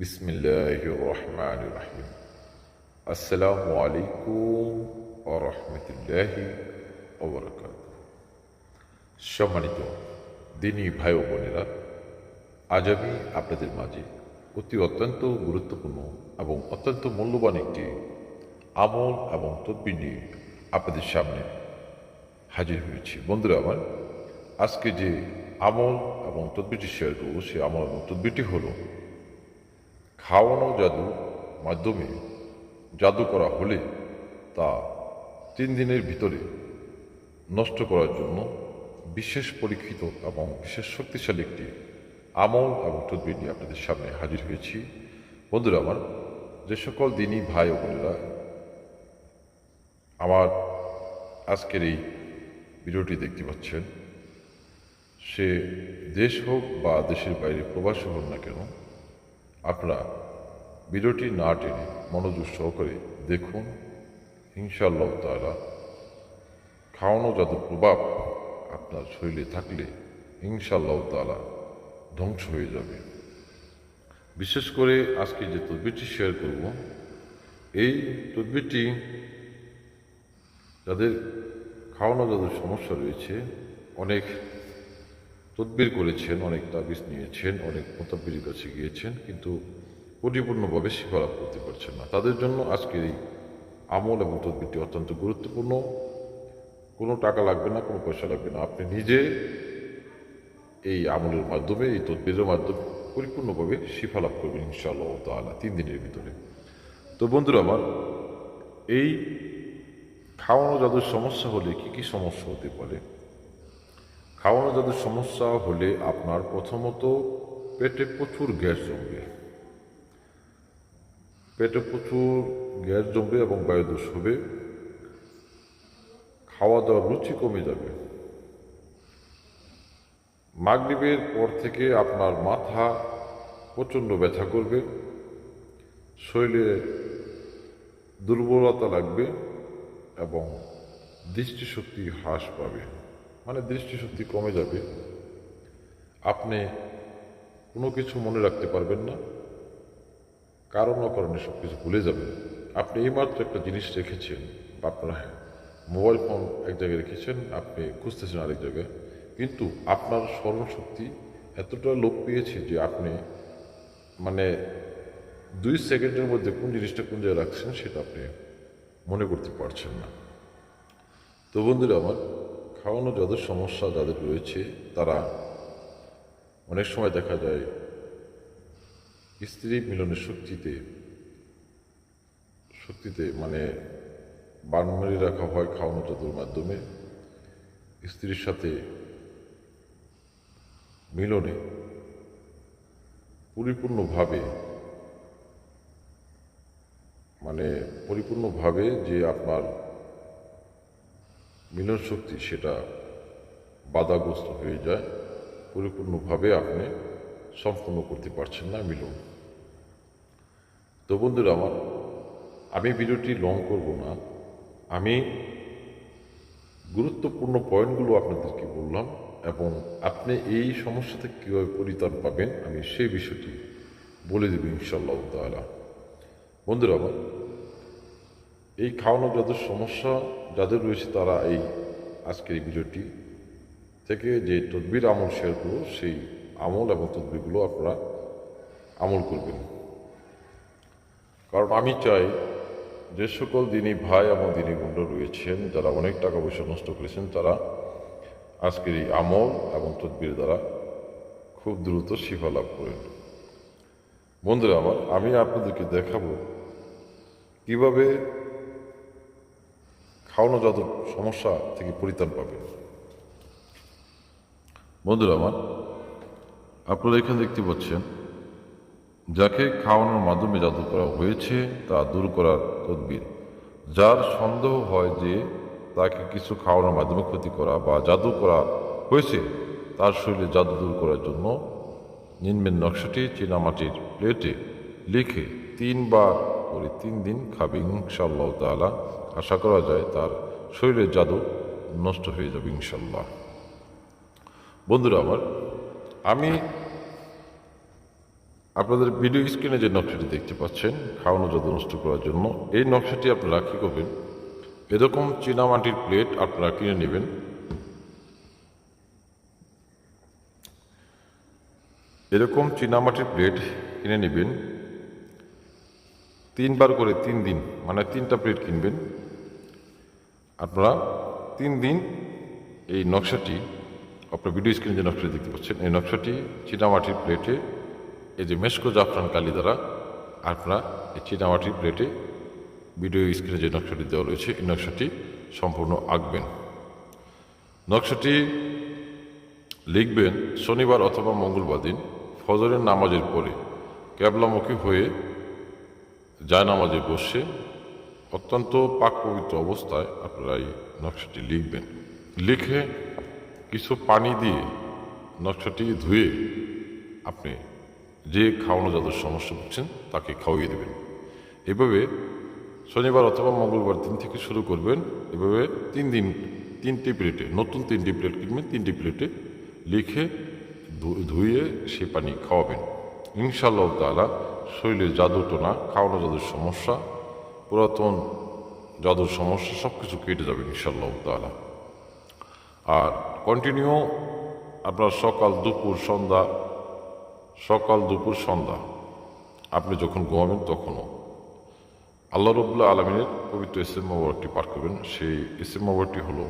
বিসমিল্লাহ রহমান রাহিম আসসালামু আলাইকুম ও রহমতুল্লাহি সম্মানিত দিনী ভাই ও বোনেরা, আজ আমি আপনাদের মাঝে অতি অত্যন্ত গুরুত্বপূর্ণ এবং অত্যন্ত মূল্যবান একটি আমল এবং তদ্বির নিয়ে আপনাদের সামনে হাজির হয়েছি। বন্ধুরা আমার, আজকে যে আমল এবং তদ্বিরটি শেয়ার করব, সে আমল এবং তদ্বিরটি হলো খাওয়ানো জাদু মাধ্যমে জাদু করা হলে তা তিন দিনের ভিতরে নষ্ট করার জন্য বিশেষ পরীক্ষিত এবং বিশেষ শক্তিশালী একটি আমল এবং তদ্বির নিয়ে আপনাদের সামনে হাজির হয়েছি। বন্ধুরা আমার, যে সকল দিনই ভাই ও বোনেরা আমার আজকের এই ভিডিওটি দেখতে পাচ্ছেন, সে দেশ হোক বা দেশের বাইরে প্রবাসী হোক না কেন আপনারা ভিডিওটি না টেনে মনোযোগ সহকারে দেখুন। ইনশাআল্লাহ তারা খাওয়ানো যত প্রভাব আপনার শরীরে থাকলে ইনশাআল্লাহ তালা ধ্বংস হয়ে যাবে। বিশেষ করে আজকে যে তদবিরটি শেয়ার করব, এই তদবিরটি যাদের খাওয়ানো যাদের সমস্যা রয়েছে, অনেক তদবির করেছেন, অনেক তাবিজ নিয়েছেন, অনেক মোতাব্বির কাছে গিয়েছেন, কিন্তু পরিপূর্ণভাবে শিফালাভ করতে পারছেন না। তাদের জন্য আজকের এই আমল এবং তদবিরটি অত্যন্ত গুরুত্বপূর্ণ। কোনো টাকা লাগবে না, কোনো পয়সা লাগবে না। আপনি নিজে এই আমলের মাধ্যমে, এই তদবিরের মাধ্যমে পরিপূর্ণভাবে শিফা লাভ করবেন ইনশাআল্লাহ তালা তিন দিনের ভিতরে। তো বন্ধুরা আমার, এই খাওয়ানো যাদের সমস্যা হলে কি কি সমস্যা হতে পারে? খাওয়ানো যাদের সমস্যা হলে আপনার প্রথমত পেটে প্রচুর গ্যাস জমবে। পেটে প্রচুর গ্যাস জমবে এবং বায়ুদোষ হবে। খাওয়া দাওয়ার রুচি কমে যাবে। মাগরিবের পর থেকে আপনার মাথা প্রচণ্ড ব্যথা করবে। শরীরে দুর্বলতা লাগবে এবং দৃষ্টিশক্তি হ্রাস পাবে। মানে দৃষ্টিশক্তি কমে যাবে। আপনি কোনো কিছু মনে রাখতে পারবেন না। কারণ অকারণে সব কিছু ভুলে যাবেন। আপনি এইমাত্র একটা জিনিস রেখেছেন, বা আপনার মোবাইল ফোন এক জায়গায় রেখেছেন, আপনি খুঁজতেছেন আরেক জায়গায়। কিন্তু আপনার স্মরণশক্তি এতটা লোপ পেয়েছে যে আপনি মানে দুই সেকেন্ডের মধ্যে কোন জিনিসটা কোন জায়গায় রাখছেন সেটা আপনি মনে করতে পারছেন না। তো বন্ধুরা আমার খাওয়ানো যাদের সমস্যা যাদের রয়েছে, তারা অনেক সময় দেখা যায় স্ত্রী মিলনের শক্তিতে শক্তিতে মানে বান মেরে রাখা হয় খাওয়ানো জাদুর মাধ্যমে। স্ত্রীর সাথে মিলনে পরিপূর্ণভাবে মানে পরিপূর্ণভাবে যে আপনার মিলন শক্তি সেটা বাধাগ্রস্ত হয়ে যায়। পরিপূর্ণভাবে আপনি সম্পূর্ণ করতে পারছেন না মিলন। তো বন্ধুরা আমার, আমি ভিডিওটি লং করব না। আমি গুরুত্বপূর্ণ পয়েন্টগুলো আপনাদেরকে বললাম এবং আপনি এই সমস্যা থেকে কীভাবে পরিত্রাণ পাবেন, আমি সেই বিষয়টি বলে দেব ইনশাল্লাহ তালা বন্ধুরা আমার এই খাওয়ানো যাদের সমস্যা, যাদের রয়েছে তারা এই আজকের এই ভিডিওটি থেকে যে তদবির আমল শেয়ার করব, সেই আমল এবং তদবিরগুলো আপনারা আমল করবেন। কারণ আমি চাই যে সকল দিনী ভাই এবং দিনী গুণ্ড রয়েছেন, যারা অনেক টাকা পয়সা নষ্ট করেছেন, তারা আজকের এই আমল এবং তদবির দ্বারা খুব দ্রুত শিফা লাভ করেন। বন্ধুরা আমার, আমি আপনাদেরকে দেখাবো কীভাবে খাওয়ানো যত সমস্যা থেকে পরিত্রাণ পাবে। বন্ধুরা আমার, আপনারা এখানে দেখতে পাচ্ছেন, যাকে খাওয়ানোর মাধ্যমে জাদু করা হয়েছে তা দূর করার তদবির। যার সন্দেহ হয় যে তাকে কিছু খাওয়ানোর মাধ্যমে ক্ষতি করা বা জাদু করা হয়েছে, তার শরীরে জাদু দূর করার জন্য নিম্নের নকশাটি চীনামাটির প্লেটে লিখে তিনবার করে তিন দিন খাবে ইনশাল্লাহ তালা আশা করা যায় তার শরীরের জাদু নষ্ট হয়ে যাবে ইনশাল্লাহ বন্ধুরা আমার, আমি আপনাদের ভিডিও স্ক্রিনে যে নকশাটি দেখতে পাচ্ছেন, খাওয়ানো জাদু নষ্ট করার জন্য, এই নকশাটি আপনারা কী করবেন? এরকম চীনামাটির প্লেট আপনারা কিনে নেবেন। এরকম চীনামাটির প্লেট কিনে নেবেন। তিনবার করে তিন দিন মানে তিনটা প্লেট কিনবেন। আপনারা তিন দিন এই নকশাটি, আপনার ভিডিও স্ক্রিনে যে নকশাটি দেখতে পাচ্ছেন, এই নকশাটি চিনামাটির প্লেটে এই যে মেস্কো জাফরান কালি দ্বারা আপনারা এই চিনামাটির প্লেটে ভিডিও স্ক্রিনে যে নকশাটি দেওয়া রয়েছে, এই নকশাটি সম্পূর্ণ আঁকবেন। নকশাটি লিখবেন শনিবার অথবা মঙ্গলবার দিন, ফজরের নামাজের পরে ক্যাবলামুখী হয়ে যায় নামাজে বসে অত্যন্ত পাক পবিত্র অবস্থায় আপনারা এই নকশাটি লিখবেন। লিখে কিছু পানি দিয়ে নকশাটি ধুয়ে আপনি যে খাওয়ানো যাদের সমস্যা হচ্ছেন তাকে খাওয়িয়ে দেবেন। এভাবে শনিবার অথবা মঙ্গলবার দিন থেকে শুরু করবেন। এভাবে তিন দিন, তিনটি প্লেটে, নতুন তিনটি প্লেট কিনবেন, তিনটি প্লেটে লিখে ধুয়ে সে পানি খাওয়াবেন। ইনশাআল্লাহ তালা শরীরে জাদুটোনা, খাওয়ানো জাদুর সমস্যা, পুরাতন জাদুর সমস্যা সব কিছু কেটে যাবে ইনশাআল্লাহ তালা আর কন্টিনিউ আপনার সকাল দুপুর সন্ধ্যা, সকাল দুপুর সন্ধ্যা, আপনি যখন ঘুমাবেন তখনও। আল্লাহ রবুল্লা আলমিনের পবিত্র ইসেম মোবারকটি পাঠ করবেন, সেই ইসেম মোবারকটি হলো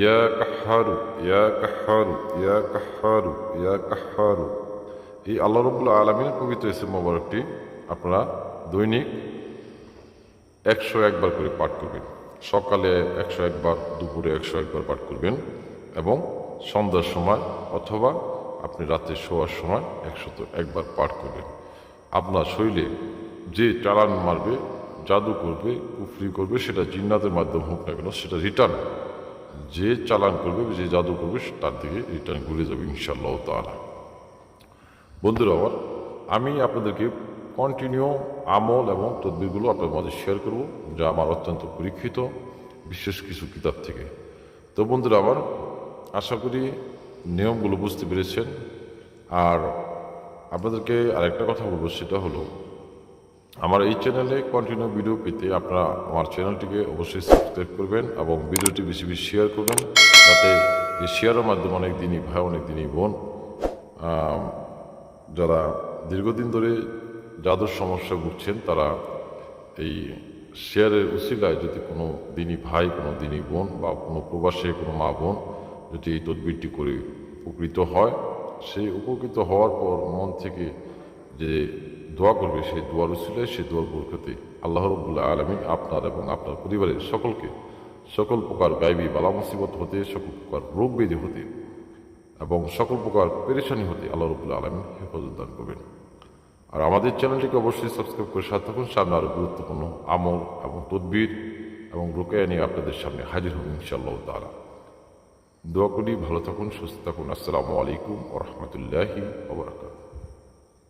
ইয়া কাহারু ইয়া কাহারু ইয়া কাহারু ইয়া কাহারু এই আল্লাহ রবুল্লা আলমিনের পবিত্র ইসেম মোবারকটি আপনারা দৈনিক একশো একবার করে পাঠ করবেন। সকালে একশো একবার, দুপুরে একশো একবার পাঠ করবেন এবং সন্ধ্যার সময় অথবা আপনি রাতে শোয়ার সময় একশত একবার পাঠ করবেন। আপনার শরীরে যে চালান মারবে, জাদু করবে, কুফরি করবে, সেটা জিন্নাতের মাধ্যমে হোক না কেন, সেটা রিটার্ন যে চালান করবে, যে জাদু করবে, তার দিকে রিটার্ন ঘুরে যাবে ইনশাল্লাহ তালা বন্ধুরা আমার আমি আপনাদেরকে কন্টিনিউ আমল এবং তদবিরগুলো আপনার মাঝে শেয়ার করব, যা আমার অত্যন্ত পরীক্ষিত বিশেষ কিছু কিতাব থেকে। তো বন্ধুরা আমার আশা করি নিয়মগুলো বুঝতে পেরেছেন। আর আপনাদেরকে আরেকটা কথা বলব, সেটা হলো, আমার এই চ্যানেলে কন্টিনিউ ভিডিও পেতে আপনারা আমার চ্যানেলটিকে অবশ্যই সাবস্ক্রাইব করবেন এবং ভিডিওটি বেশি বেশি শেয়ার করবেন, যাতে এই শেয়ারের মাধ্যমে অনেক দিনই ভাই অনেক দিনই বোন যারা দীর্ঘদিন ধরে যাদের সমস্যা ভুগছেন, তারা এই শেয়ারের উসিলায় যদি কোনো দিনই ভাই, কোনো দিনই বোন বা কোনো প্রবাসে, কোনো মা বোন যদি এই তদবিরটি করে উপকৃত হয় সেই উপকৃত হওয়ার পর মন থেকে যে দোয়া করবে, সেই দোয়ার উসিলায় সেই দোয়ার বরকতে আল্লাহ রবুল্লাহ আলমিন আপনার এবং আপনার পরিবারের সকলকে সকল প্রকার গাইবী বালা মুসিবত হতে, সকল প্রকার রোগ ব্যাধি হতে এবং সকল প্রকার পেরেশানি হতে আল্লাহ রবুল্লা আলম হেফাজত দান করবেন। আর আমাদের চ্যানেলটিকে অবশ্যই সাবস্ক্রাইব করে সাথে থাকুন, সামনে আরও গুরুত্বপূর্ণ আমল এবং তদবির এবং রোকেয়া নিয়ে আপনাদের সামনে হাজির হন ইনশাআল্লাহ তালা দোয়া করি, ভালো থাকুন, সুস্থ থাকুন। আসসালামু আলাইকুম ও রহমতুল্লাহি ওবরাকাত